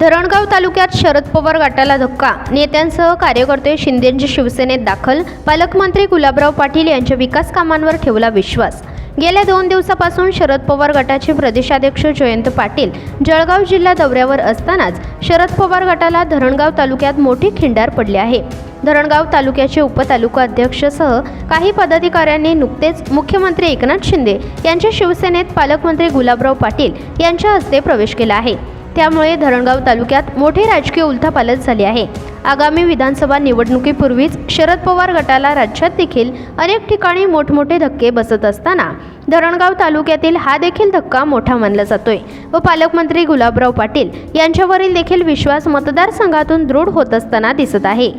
धरणगाव तालुक्यात शरद पवार गटाला धक्का. नेत्यांसह कार्यकर्ते शिंदेच्या शिवसेनेत दाखल. पालकमंत्री गुलाबराव पाटील यांच्या विकास कामांवर ठेवला विश्वास. गेल्या दोन दिवसापासून शरद पवार गटाचे प्रदेशाध्यक्ष जयंत पाटील जळगाव जिल्हा दौऱ्यावर असतानाच शरद पवार गटाला धरणगाव तालुक्यात मोठी खिंडार पडली आहे. धरणगाव तालुक्याचे उपतालुका अध्यक्षसह काही पदाधिकाऱ्यांनी नुकतेच मुख्यमंत्री एकनाथ शिंदे यांच्या शिवसेनेत पालकमंत्री गुलाबराव पाटील यांच्या हस्ते प्रवेश केला आहे. त्यामुळे धरणगाव तालुक्यात मोठी राजकीय उलथापालथ झाली आहे. आगामी विधानसभा निवडणुकीपूर्वीच शरद पवार गटाला राज्यात देखील अनेक ठिकाणी मोठमोठे धक्के बसत असताना धरणगाव तालुक्यातील हा देखील धक्का मोठा मानला जातोय व पालकमंत्री गुलाबराव पाटील यांच्यावरील देखील विश्वास मतदारसंघातून दृढ होत असताना दिसत आहे.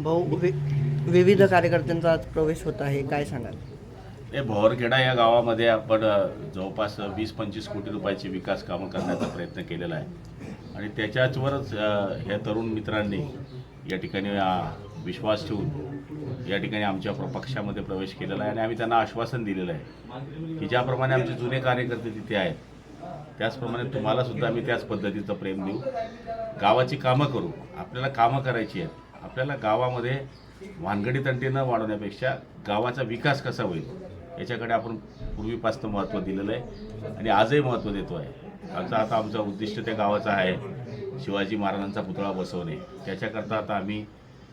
भाऊ विविध कार्यकर्त्यांचा आज प्रवेश होत आहे. काय सांगाल? हे भोवरखेडा या गावामध्ये आपण जवळपास वीस पंचवीस कोटी रुपयाची विकास कामं करण्याचा प्रयत्न केलेला आहे. आणि त्याच्याचवरच ह्या तरुण मित्रांनी या ठिकाणी विश्वास ठेवून या ठिकाणी आमच्या प्र- पक्षामध्ये प्रवेश केलेला आहे. आणि आम्ही त्यांना आश्वासन दिलेलं आहे की ज्याप्रमाणे आमचे जुने कार्यकर्ते तिथे आहेत त्याचप्रमाणे तुम्हाला सुद्धा आम्ही त्याच पद्धतीचं प्रेम देऊ. गावाची कामं करू. आपल्याला कामं करायची आहेत. आपल्याला गावामध्ये भानगडी तंटी न वाढवण्यापेक्षा गावाचा विकास कसा होईल? याच्याकडे आपण पूर्वीपासून महत्त्व दिलेलं आहे आणि आजही महत्त्व देतो आहे. आमचा आता आमचं उद्दिष्ट त्या गावाचं आहे शिवाजी महाराजांचा पुतळा बसवणे. त्याच्याकरता आता आम्ही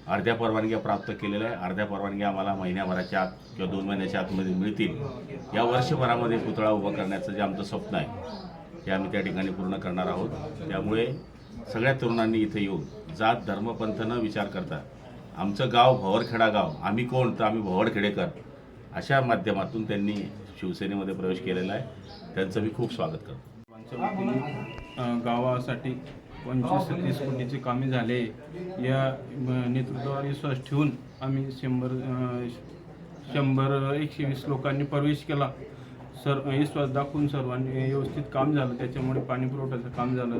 अर्ध्या परवानग्या प्राप्त केलेल्या आहे. अर्ध्या परवानग्या आम्हाला महिन्याभराच्या आत किंवा दोन महिन्याच्या आतमध्ये मिळतील. या वर्षभरामध्ये पुतळा उभा करण्याचं जे आमचं स्वप्न आहे ते आम्ही त्या ठिकाणी पूर्ण करणार आहोत. त्यामुळे सगळ्या तरुणांनी इथे येऊन जात धर्मपंथ न विचार करता आमचं गाव भवरखेडा गाव आम्ही कोण? तर आम्ही भवरखेडेकर. अशा माध्यमातून त्यांनी शिवसेनेमध्ये प्रवेश केलेला आहे. त्यांचं मी खूप स्वागत करतो. आमच्या वतीने गावासाठी पंचवीस ते तीस कोटीची कामे झाले. या नेतृत्वावर विश्वास ठेवून आम्ही शंभर शंभर एकशे वीस लोकांनी प्रवेश केला. सर विश्वास दाखवून सर्वांनी व्यवस्थित काम झालं. त्याच्यामुळे पाणी पुरवठ्याचं काम झालं.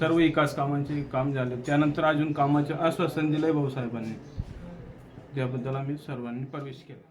सर्व विकास कामांचे काम झाले. त्यानंतर अजून कामाचे आश्वासन दिलं आहे भाऊसाहेबांनी. त्याबद्दल आम्ही सर्वांनी प्रवेश केला.